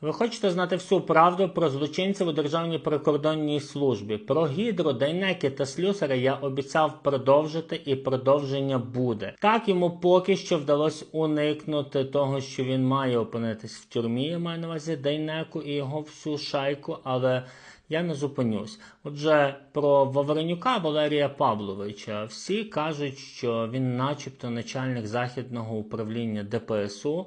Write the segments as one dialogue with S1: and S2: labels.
S1: Ви хочете знати всю правду про злочинців у Державній прикордонній службі. Про гідро, дайнеки та слюсара я обіцяв продовжити, і продовження буде. Так йому поки що вдалося уникнути того, що він має опинитись в тюрмі. Я маю на увазі Дайнеку і його всю шайку, але. Я не зупинюсь. Отже, про Вавренюка Валерія Павловича всі кажуть, що він, начебто, начальник західного управління ДПСУ.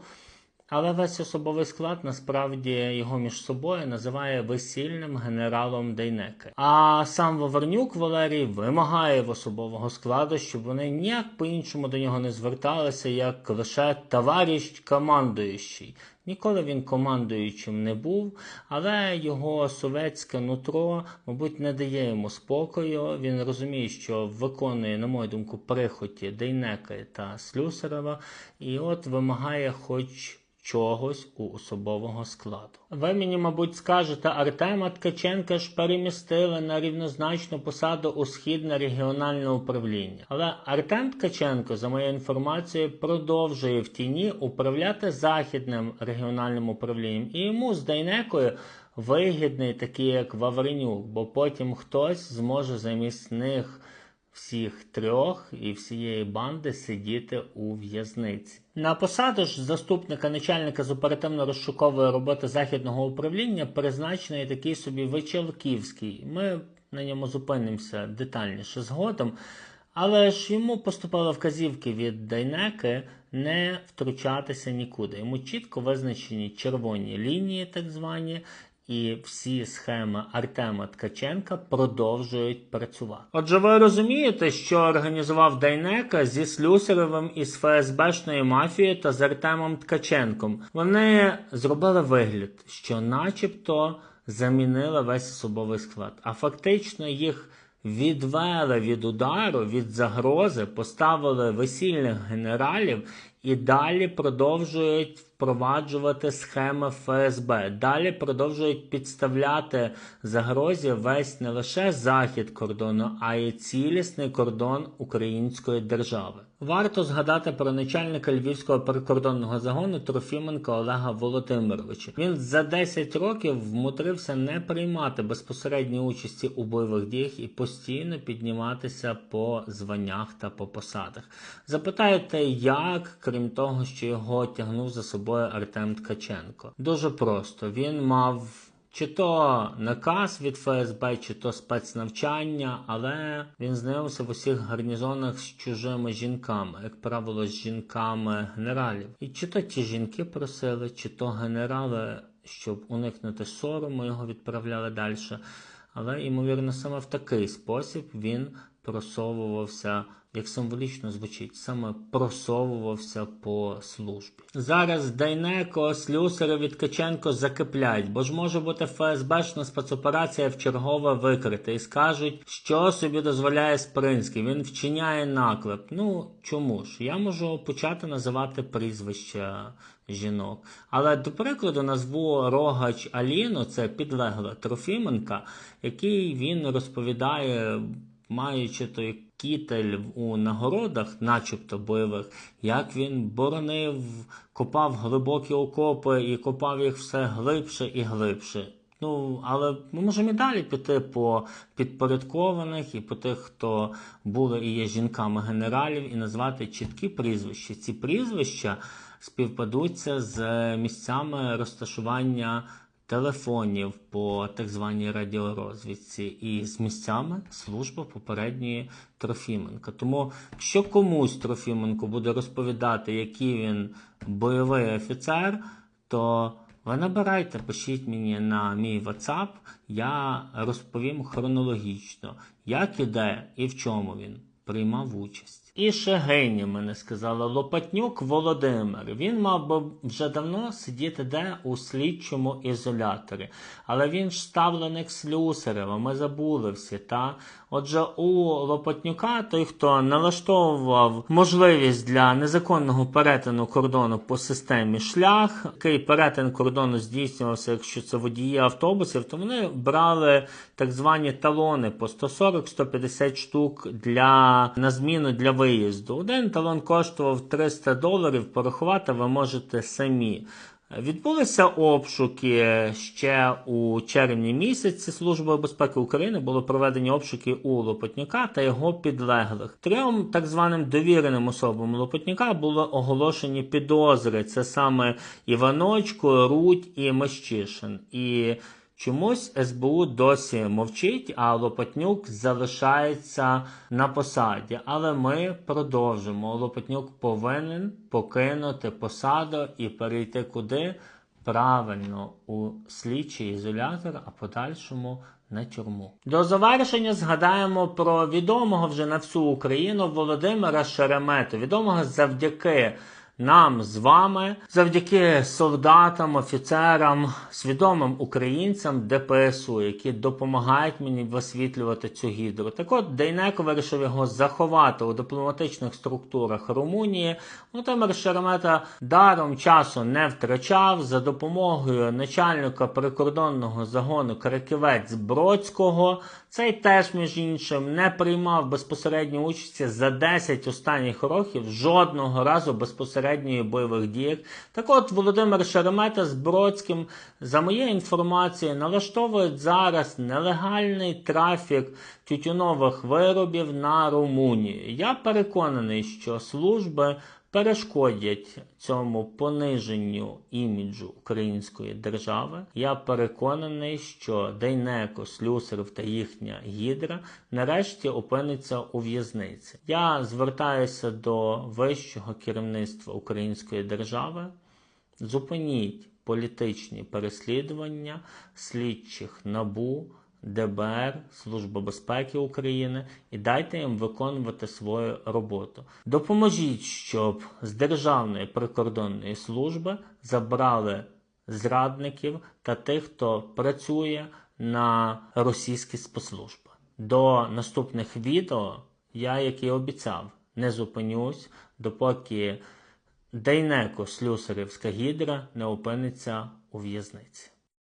S1: Але весь особовий склад насправді його між собою називає весільним генералом Дейнеки. А сам Вавернюк Валерій вимагає в особового складу, щоб вони ніяк по-іншому до нього не зверталися, як лише товариш командуючий. Ніколи він командуючим не був, але його совєтське нутро, мабуть, не дає йому спокою. Він розуміє, що виконує, на мою думку, прихоті Дейнека та Слюсарова, і от вимагає хоч чогось у особового складу. Ви мені, мабуть, скажете, Артема Ткаченка ж перемістили на рівнозначну посаду у східне регіональне управління. Але Артем Ткаченко, за моєю інформацією, продовжує в тіні управляти західним регіональним управлінням, і йому з Дайнекою вигідний такий, як Вавренюк, бо потім хтось зможе замість них всіх трьох і всієї банди сидіти у в'язниці. На посаду ж заступника начальника з оперативно-розшукової роботи західного управління призначений такий собі Вечелківський. Ми на ньому зупинимося детальніше згодом. Але ж йому поступали вказівки від Дайнеки не втручатися нікуди. Йому чітко визначені червоні лінії, так звані, і всі схеми Артема Ткаченка продовжують працювати. Отже, ви розумієте, що організував Дайнека зі Слюсаревим із ФСБшною мафією та з Артемом Ткаченком. Вони зробили вигляд, що начебто замінили весь особовий склад, а фактично їх. Відвели від удару, від загрози, поставили весільних генералів і далі продовжують впроваджувати схеми ФСБ. Далі продовжують підставляти загрозі весь не лише захід кордону, а й цілісний кордон української держави. Варто згадати про начальника львівського прикордонного загону Трофіменка Олега Володимировича. Він за 10 років вмутрився не приймати безпосередньої участі у бойових діях і постійно підніматися по званнях та по посадах. Запитаєте, як, крім того, що його тягнув за собою Артем Ткаченко? Дуже просто він мав. Чи то наказ від ФСБ, чи то спецнавчання, але він знайомився в усіх гарнізонах з чужими жінками, як правило, з жінками генералів. І чи то ті жінки просили, чи то генерали, щоб уникнути сорому, його відправляли далі. Але, ймовірно, саме в такий спосіб він просовувався, як символічно звучить, саме просовувався по службі. Зараз Дайнеко, Слюсарев і Ткаченко закипляють, бо ж може бути ФСБшна спецоперація в чергове викрита і скажуть, що собі дозволяє Спринський. Він вчиняє наклеп. Ну чому ж? Я можу почати називати прізвища жінок. Але до прикладу назву Рогач Аліну, це підлегла Трофіменка, який він розповідає маючи той кітель у нагородах, начебто бойових, як він боронив, копав глибокі окопи і копав їх все глибше і глибше. Ну, але ми можемо і далі піти по підпорядкованих і по тих, хто були і є жінками генералів, і назвати чіткі прізвища. Ці прізвища співпадуться з місцями розташування телефонів по так званій радіорозвідці і з місцями служби попередньої Трофіменка. Тому що комусь Трофіменко буде розповідати, який він бойовий офіцер, то ви набирайте, пишіть мені на мій WhatsApp, я розповім хронологічно, як і де і в чому він приймав участь. І ще геній мене сказали Лопатнюк Володимир. Він мав би вже давно сидіти де у слідчому ізоляторі. Але він ж ставленик Слюсарева, ми забули всі. та? Отже, у Лопатнюка, той, хто налаштовував можливість для незаконного перетину кордону по системі шлях, який перетин кордону здійснювався, якщо це водії автобусів, то вони брали так звані талони по 140-150 штук для на зміну для виїзду. Один талон коштував 300 доларів, порахувати ви можете самі. Відбулися обшуки ще у червні місяці Службою безпеки України було проведені обшуки у Лопотняка та його підлеглих. Трьом так званим довіреним особам Лопотняка були оголошені підозри. Це саме Іваночко, Рудь і Мещишин. І Чомусь СБУ досі мовчить, а Лопатнюк залишається на посаді. Але ми продовжимо. Лопатнюк повинен покинути посаду і перейти куди? Правильно, у слідчий ізолятор, а подальшому на тюрму. До завершення згадаємо про відомого вже на всю Україну Володимира Шеремету, відомого завдяки нам з вами, завдяки солдатам, офіцерам, свідомим українцям ДПСУ, які допомагають мені висвітлювати цю гідру. Так от Дейнеко вирішив його заховати у дипломатичних структурах Румунії. Володимир Шеремета даром часу не втрачав за допомогою начальника прикордонного загону Краківець Бродського. Цей теж, між іншим, не приймав безпосередньо участі за 10 останніх років жодного разу безпосередньої бойових діях. Так от Володимир Шеремета з Бродським, за моєю інформацією, налаштовують зараз нелегальний трафік тютюнових виробів на Румунію. Я переконаний, що служби перешкодять цьому пониженню іміджу української держави. Я переконаний, що Дейнеко, Слюсарів та їхня гідра нарешті опиниться у в'язниці. Я звертаюся до вищого керівництва української держави. Зупиніть політичні переслідування слідчих набу. ДБР, Служба безпеки України і дайте їм виконувати свою роботу. Допоможіть, щоб з Державної прикордонної служби забрали зрадників та тих, хто працює на російські спецслужби. До наступних відео я, як і обіцяв, не зупинюсь, допоки Дейнеко Слюсарівська гідра не опиниться у в'язниці.